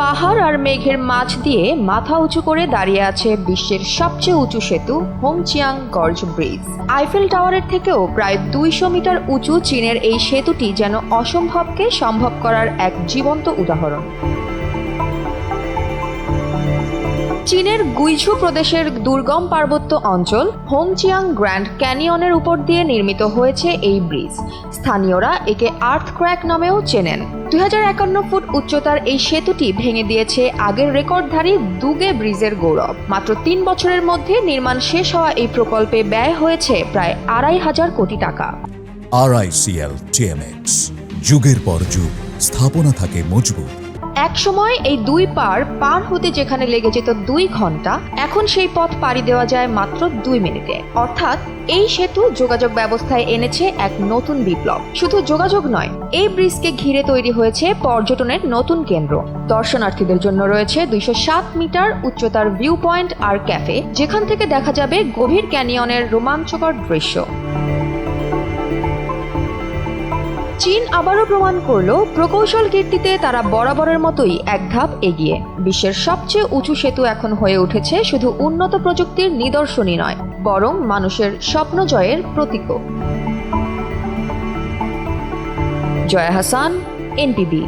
পাহাড় আর মেঘের মাঝ দিয়ে মাথা উঁচু করে দাঁড়িয়ে আছে বিশ্বের সবচেয়ে উঁচু সেতু, হোংচিয়াং গর্জ ব্রিজ। আইফেল টাওয়ারের থেকেও প্রায় দুইশো মিটার উঁচু চীনের এই সেতুটি যেন অসম্ভবকে সম্ভব করার এক জীবন্ত উদাহরণ। চীনের গুইঝু প্রদেশের দুর্গম পার্বত্য অঞ্চল হোংচিয়াং গ্র্যান্ড ক্যানিয়নের উপর দিয়ে নির্মিত হয়েছে এই ব্রিজ। স্থানীয়রা একে আর্থ ক্র্যাক নামেও চেনেন। দুই ফুট উচ্চতার এই সেতুটি ভেঙে দিয়েছে আগের রেকর্ডধারী দুগে ব্রিজের গৌরব। মাত্র তিন বছরের মধ্যে নির্মাণ শেষ হওয়া এই প্রকল্পে ব্যয় হয়েছে প্রায় আড়াই হাজার কোটি টাকা। আরআইসিএল যুগের পর যুগ, স্থাপনা থাকে মজবুত। এক সময় এই দুই পার পার হতে যেখানে লেগে যেত দুই ঘণ্টা, এখন সেই পথ পাড়ি দেওয়া যায় মাত্র দুই মিনিটে। অর্থাৎ এই সেতু যোগাযোগ ব্যবস্থায় এনেছে এক নতুন বিপ্লব। শুধু যোগাযোগ নয়, এই ব্রিজকে ঘিরে তৈরি হয়েছে পর্যটনের নতুন কেন্দ্র। দর্শনার্থীদের জন্য রয়েছে দুইশো সাত মিটার উচ্চতার ভিউ পয়েন্ট আর ক্যাফে যেখান থেকে দেখা যাবে গভীর ক্যানিয়নের রোমাঞ্চকর দৃশ্য। চীন আবারও প্রমাণ করল, প্রকৌশল কীর্তিতে তারা বরাবরের মতোই এক ধাপ এগিয়ে। বিশ্বের সবচেয়ে উঁচু সেতু এখন হয়ে উঠেছে শুধু উন্নত প্রযুক্তির নিদর্শনই নয়, বরং মানুষের স্বপ্ন জয়ের প্রতীকও। জয়া হাসান এনপিবি